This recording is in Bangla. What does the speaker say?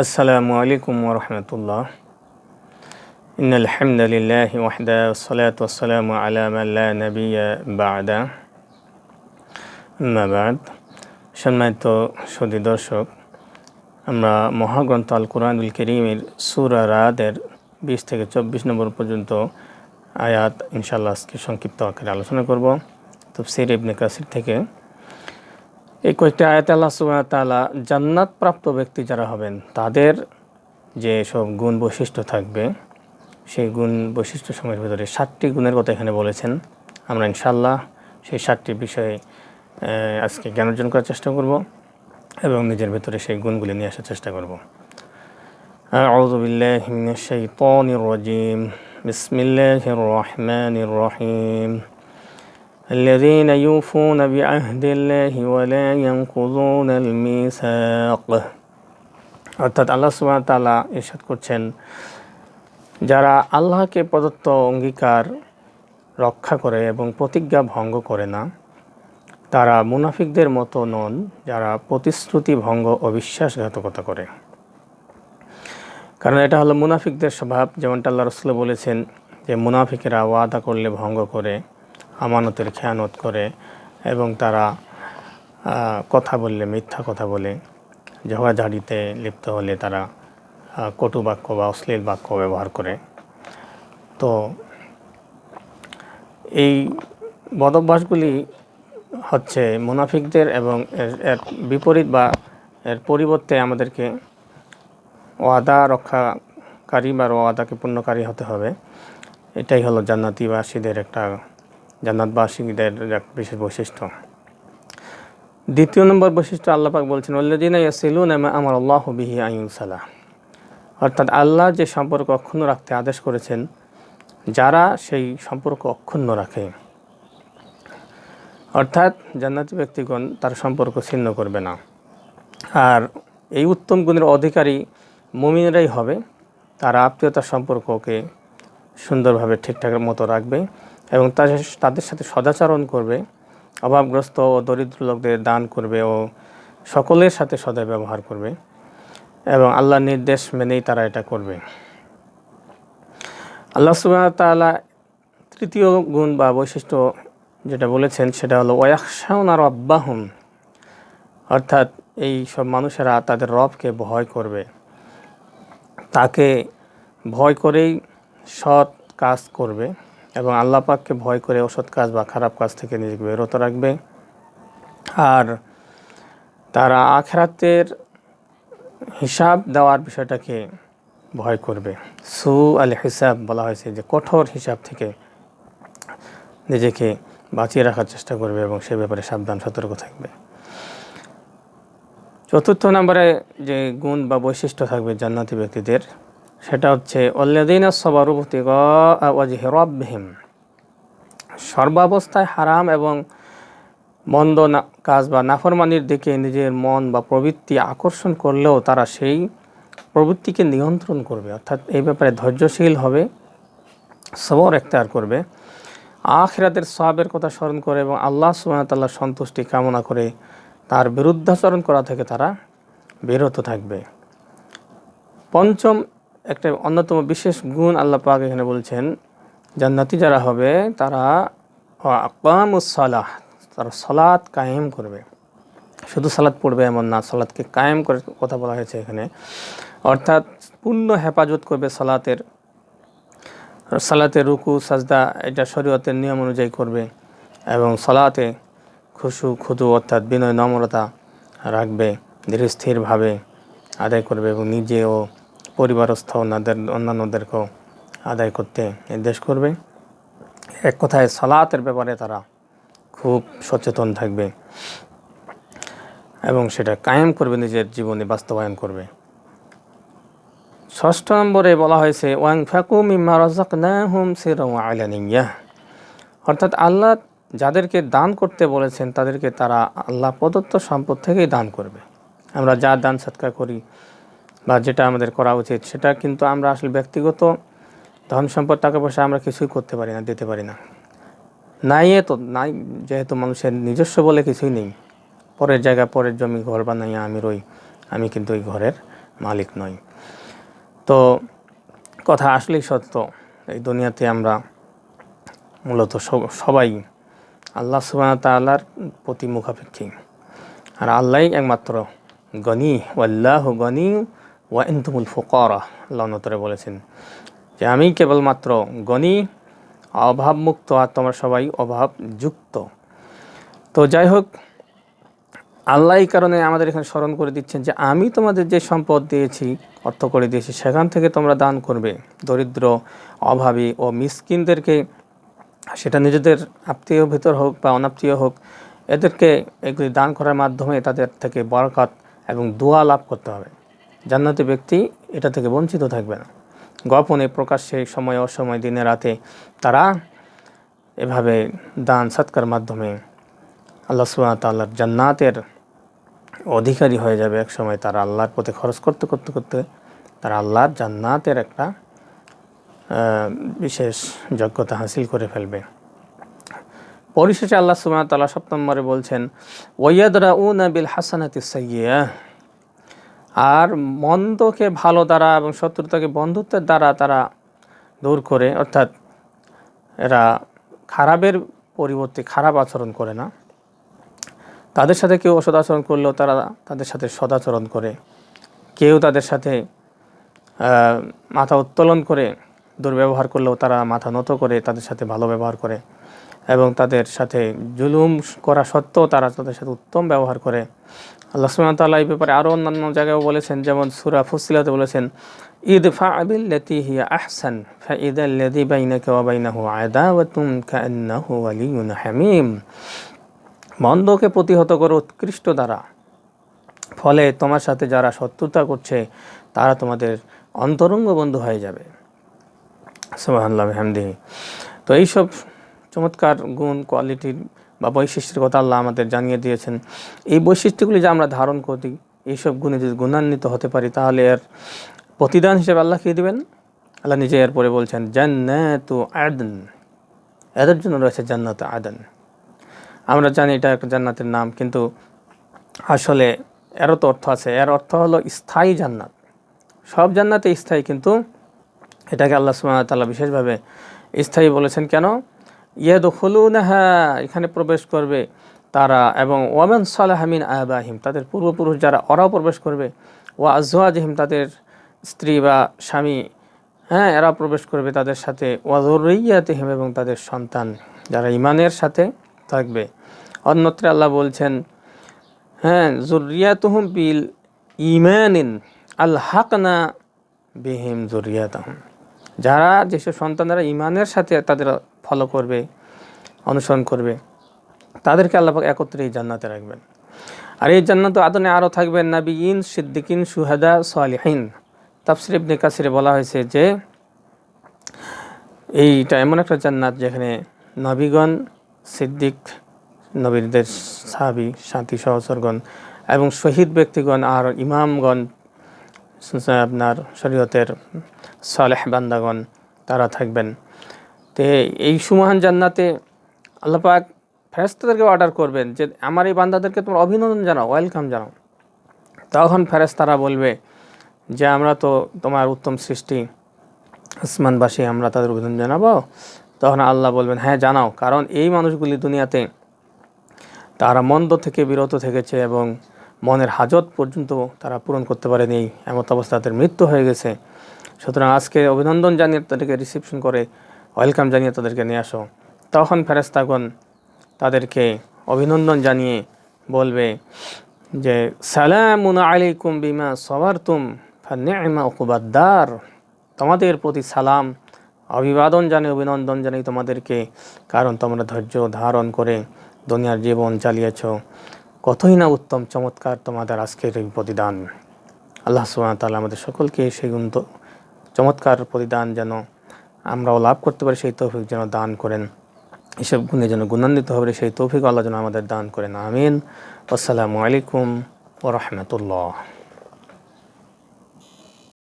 আসসালামু আলাইকুম ওরহমতুল্লাহ ইন আলহামদুলিল্লাহ ওয়াহদা সালাত ওসালাম আলাম আল্লাহ নবী বাদা আম্মাবাদ সম্মানিত সদী দর্শক, আমরা মহাগ্রন্থ আল কোরআনুল করিমের সুরা রাতের বিশ থেকে চব্বিশ নম্বর পর্যন্ত আয়াত ইনশাল্লাহ আজকে সংক্ষিপ্ত আকারে আলোচনা করব। তফসির ইবনে কাসির থেকে। এই কয়েকটি আয়াত আল্লাহ সুবাহ তালা জান্নাত প্রাপ্ত ব্যক্তি যারা হবেন তাদের যে সব গুণ বৈশিষ্ট্য থাকবে সেই গুণ বৈশিষ্ট্য সময়ের ভিতরে সাতটি গুণের কথা এখানে বলেছেন আমরা ইনশাল্লাহ সেই সাতটি বিষয়ে আহ, আজকে জ্ঞান অর্জন করার চেষ্টা করব এবং নিজের ভেতরে সেই গুণগুলি নিয়ে আসার চেষ্টা করব أعوذ بالله من الشيطان الرجيم بسم الله الرحمن الرحيم الذين يوفون بعهد الله ولا ينقضون الميثاق অর্থাৎ আল্লাহ সুবহান তাআলা ইরশাদ করছেন যারা আল্লাহকে প্রদত্ত অঙ্গীকার রক্ষা করে এবং প্রতিজ্ঞা ভঙ্গ করে না তারা মুনাফিকদের মতো নন যারা প্রতিশ্রুতি ভঙ্গ ও বিশ্বাসঘাতকতা করে কারণ এটা হলো মুনাফিকদের স্বভাব যেমনটা আল্লাহ রসুল বলেছেন যে মুনাফিকেরা ওয়াদা করলে ভঙ্গ করে আমানতের খেয়ানত করে এবং তারা কথা বললে, মিথ্যা কথা বলে, ঝগড়াঝাড়িতে লিপ্ত হলে তারা কটু বাক্য বা অশ্লীল বাক্য ব্যবহার করে। তো এই বদভ্যাসগুলি হচ্ছে মুনাফিকদের এবং এর এর বিপরীত বা এর পরিবর্তে আমাদেরকে ওয়াদা রক্ষাকারী বা ওয়াদাকে পূর্ণকারী হতে হবে। এটাই হলো জান্নাতিবাসীদের একটা জান্নাতবাসীদের বিশেষ বৈশিষ্ট্য। দ্বিতীয় নম্বর বৈশিষ্ট্য আল্লাহ পাক বলছেন ওল্লাদিনা ইয়াসিলুন আমার আল্লাহ বিহি আইনসালাহ অর্থাৎ আল্লাহ যে সম্পর্ক অক্ষুণ্ণ রাখতে আদেশ করেছেন, যারা সেই সম্পর্ক অক্ষুণ্ণ রাখে। অর্থাৎ জান্নাতি ব্যক্তিগণ তার সম্পর্ক ছিন্ন করবে না। আর এই উত্তম গুণের অধিকারী মুমিনরাই হবে। তারা আত্মীয়তার সম্পর্ককে সুন্দরভাবে ঠিকঠাক মতো রাখবে। এবং তাদের তাদের সাথে সদাচরণ করবে, অভাবগ্রস্ত ও দরিদ্র লোকদের দান করবে ও সকলের সাথে সদয় ব্যবহার করবে এবং আল্লাহর নির্দেশ মেনেই তারা এটা করবে। আল্লাহ সুবাহ তাআলা তৃতীয় গুণ বা বৈশিষ্ট্য যেটা বলেছেন সেটা হলো ওয়াকশাউন আর অব্বাহুম অর্থাৎ এই সব মানুষেরা তাদের রবকে ভয় করবে। তাকে ভয় করেই সৎ কাজ করবে। এবং আল্লাহ পাককে ভয় করে অসৎ কাজ বা খারাপ কাজ থেকে নিজেকে বিরত রাখবে। আর তারা আখরাতের হিসাব দেওয়ার বিষয়টাকে ভয় করবে। সু আল হিসাব বলা হয়েছে যে কঠোর হিসাব থেকে নিজেকে বাঁচিয়ে রাখার চেষ্টা করবে এবং সে ব্যাপারে সাবধান, সতর্ক থাকবে। চতুর্থ নম্বরে যে গুণ বা বৈশিষ্ট্য থাকবে জান্নাতি ব্যক্তিদের সেটা হচ্ছে অল্লাদিন সবারুভূতি রবহিম সর্বাবস্থায় হারাম এবং মন্দ কাজ বা নাফরমানির দিকে নিজের মন বা প্রবৃত্তি আকর্ষণ করলেও তারা সেই প্রবৃত্তিকে নিয়ন্ত্রণ করবে। অর্থাৎ এই ব্যাপারে ধৈর্যশীল হবে, সবর এখতার করবে। আখিরাতের সবের কথা স্মরণ করে এবং আল্লাহ সুবাহতাল্লাহ সন্তুষ্টি কামনা করে তার বিরুদ্ধাচরণ করা থেকে তারা বিরত থাকবে। পঞ্চম একটা অন্যতম বিশেষ গুণ আল্লাহ পাক এখানে বলছেন, জান্নাতি যারা হবে তারা আকামুসলাহ তারা সলাৎ কায়েম করবে। শুধু সালাদ পড়বে এমন না সালাদকে কায়েম করে কথা বলা হয়েছে এখানে। অর্থাৎ পূর্ণ হেফাজত করবে সালাতের সালাতে রুকু, সাজদা, এটা শরীয়তের নিয়ম অনুযায়ী করবে এবং সালাতে খুশু, খুদু অর্থাৎ বিনয়, নম্রতা রাখবে ধীরে স্থিরভাবে আদায় করবে এবং নিজে ও পরিবারস্থ অন্যদের অন্যান্যদেরকেও আদায় করতে নির্দেশ করবে। এক কথায় সালাতের ব্যাপারে তারা খুব সচেতন থাকবে এবং সেটা কায়েম করবে, নিজের জীবনে বাস্তবায়ন করবে। ষষ্ঠ নম্বরে বলা হয়েছে ওয়াং ফাকু মিম্মা সিরা আলানিয়া অর্থাৎ আল্লাহ যাদেরকে দান করতে বলেছেন, তাদেরকে তারা আল্লাহ প্রদত্ত সম্পদ থেকেই দান করবে। আমরা যা দান সৎকার করি বা যেটা আমাদের করা উচিত, সেটা কিন্তু আমরা আসলে ব্যক্তিগত ধন সম্পদ, টাকা পয়সা আমরা কিছুই করতে পারি না, দিতে পারি না। নাই তো, নাই যেহেতু মানুষের নিজস্ব বলে কিছুই নেই। পরের জায়গা পরের জমি ঘর বানাইয়া আমি রই, আমি কিন্তু ওই ঘরের মালিক নই। তো কথা আসলেই সত্য, এই দুনিয়াতে আমরা মূলত সবাই আল্লাহ সুবাহ তাল্লার প্রতি মুখাপেক্ষী। আর আল্লাহ একমাত্র গনি আল্লাহ গনি ওয়া ইন্তুমুল ফকরা, আল্লাহ নতরে বলেছেন যে আমি কেবলমাত্র গনি অভাবমুক্ত, আর তোমরা সবাই অভাবযুক্ত। তো যাই হোক, আল্লাহ কারণে আমাদের এখানে স্মরণ করে দিচ্ছেন যে আমি তোমাদের যে সম্পদ দিয়েছি, অর্থ করে দিয়েছি, সেখান থেকে তোমরা দান করবে। দরিদ্র, অভাবী ও মিসকিনদেরকে, সেটা নিজেদের আত্মীয় ভিতর হোক বা অনাত্মীয় হোক, এদেরকে এগুলি দান করার মাধ্যমে তাদের থেকে বরকত এবং দোয়া লাভ করতে হবে। জান্নাতি ব্যক্তি এটা থেকে বঞ্চিত থাকবে না। গোপনে প্রকাশ্যে সময়, অসময়, দিনে, রাতে তারা এভাবে দান, সৎকার মাধ্যমে আল্লাহ সুবাহ তাল্লার জান্নাতের অধিকারী হয়ে যাবে। এক সময় তারা আল্লাহর পথে খরচ করতে করতে করতে তারা আল্লাহর জান্নাতের একটা বিশেষ যোগ্যতা হাসিল করে ফেলবে। পরিশেষে আল্লাহ সুবহানাহু ওয়া তাআলা সপ্তম নম্বরে বলছেন, ওয়াইয়াদরাউনা বিল হাসানাতি সাইয়্যা আর মন্দকে ভালো দ্বারা এবং শত্রুতাকে বন্ধুত্বের দ্বারা তারা দূর করে, অর্থাৎ এরা খারাপের পরিবর্তে খারাপ আচরণ করে না। তাদের সাথে কেউ অসদ আচরণ করলেও তারা তাদের সাথে সদাচরণ করে। কেউ তাদের সাথে মাথা উত্তোলন করে, দুর্ব্যবহার করলেও তারা মাথা নত করে, তাদের সাথে ভালো ব্যবহার করে এবং তাদের সাথে জুলুম করা সত্ত্বেও তারা তাদের সাথে উত্তম ব্যবহার করে। আল্লাহ ওয়া তাআলা এই ব্যাপারে আরও অন্যান্য জায়গায় বলেছেন, যেমন সুরা ফুসিলাতে বলেছেন ঈদ ফাবিল্লাতি হিয়া আহসান আদাওয়াতুন কাআন্নাহু ওয়ালিয়্যুন হামীম। মন্দকে প্রতিহত করো উৎকৃষ্ট দ্বারা। ফলে তোমার সাথে যারা শত্রুতা করছে, তারা তোমাদের অন্তরঙ্গ বন্ধু হয়ে যাবে। সুবহানাল্লাহ হামদি তো এইসব চমৎকার গুণ কোয়ালিটির বা বৈশিষ্ট্যের কথা আল্লাহ আমাদের জানিয়ে দিয়েছেন। এই বৈশিষ্ট্যগুলি যে আমরা ধারণ করি এইসব গুণে যদি গুণান্বিত হতে পারি, তাহলে এর প্রতিদান হিসেবে আল্লাহ কী দিবেন? আল্লাহ নিজে এরপরে বলছেন, জান্নাতু আদন। এদের জন্য রয়েছে জান্নাত আদন। আমরা জানি এটা একটা জান্নাতের নাম, কিন্তু আসলে এরও তো অর্থ আছে। এর অর্থ হলো স্থায়ী জান্নাত। সব জান্নাতে স্থায়ী, কিন্তু এটাকে আল্লাহ তাআলা বিশেষভাবে স্থায়ী বলেছেন কেন? ইয়াদ হলুনাহা এখানে প্রবেশ করবে তারা এবং ওয়ামেন সালাহামিন আবাহিম, তাদের পূর্বপুরুষ যারা, ওরাও প্রবেশ করবে। ও আজওয়াজহিম তাদের স্ত্রী বা স্বামী হ্যাঁ এরা প্রবেশ করবে তাদের সাথে। ওয়াজরিয়াতিহিম এবং তাদের সন্তান যারা ইমানের সাথে থাকবে। অন্যত্রে আল্লাহ বলছেন হ্যাঁ জুরিয়াতুহুম বিল ইমানিন, আল হাকনা বিহিম জুরিয়াতাহুম যারা, যেসব সন্তানরা ইমানের সাথে তাদের ফলো করবে, অনুসরণ করবে। তাদেরকে আল্লাহ পাক একত্রে এই জান্নাতে রাখবেন। আর এই জান্নাত আদনে আরও থাকবেন নাবিয়িন, সিদ্দিকিন, সুহাদা, সালিহিন। তাফসির ইবনে বলা হয়েছে যে, এইটা এমন একটা জান্নাত যেখানে নবীগণ, সিদ্দিক, নবীদের সাহাবি শান্তি সহচরগণ এবং শহীদ ব্যক্তিগণ আর ইমামগণ, আপনার শরীয়তের সালেহ বান্দাগণ, তারা থাকবেন। তে এই সুমহান জান্নাতে আল্লাপাক ফেরেস্তাদেরকে অর্ডার করবেন যে আমার এই বান্দাদেরকে তোমরা অভিনন্দন জানাও ওয়েলকাম জানাও। তখন ফেরেস্তারা বলবে যে আমরা তো তোমার উত্তম সৃষ্টি, আসমানবাসী, আমরা তাদের অভিনন্দন জানাব। তখন আল্লাহ বলবেন হ্যাঁ জানাও, কারণ এই মানুষগুলি দুনিয়াতে তারা মন্দ থেকে বিরত থেকেছে এবং মনের হাজত পর্যন্ত তারা পূরণ করতে পারেনি, এমত অবস্থা তাদের মৃত্যু হয়ে গেছে। সুতরাং আজকে অভিনন্দন জানিয়ে তাদেরকে রিসিপশন করে ওয়েলকাম জানিয়ে তাদেরকে নিয়ে আসো। তখন ফেরেস্তাগণ তাদেরকে অভিনন্দন জানিয়ে বলবে যে, সালামুন আলাইকুম বিমা সবারতুম ফান্নিমা উকুবাদ্দার তোমাদের প্রতি সালাম, অভিবাদন জানে অভিনন্দন জানাই তোমাদেরকে, কারণ তোমরা ধৈর্য ধারণ করে দুনিয়ার জীবন চালিয়েছ। কতই না উত্তম, চমৎকার তোমাদের আজকের এই প্রতিদান। আল্লাহ সুবহানাহু ওয়া তাআলা আমাদের সকলকে সেই চমৎকার প্রতিদান যেন আমরাও লাভ করতে পারি, সেই তৌফিক যেন দান করেন। এসব গুণে যেন গুণান্বিত হবে, সেই তৌফিক আল্লাহ যেন আমাদের দান করেন। আমিন। আসসালামু আলাইকুম ও রহমতুল্লাহ।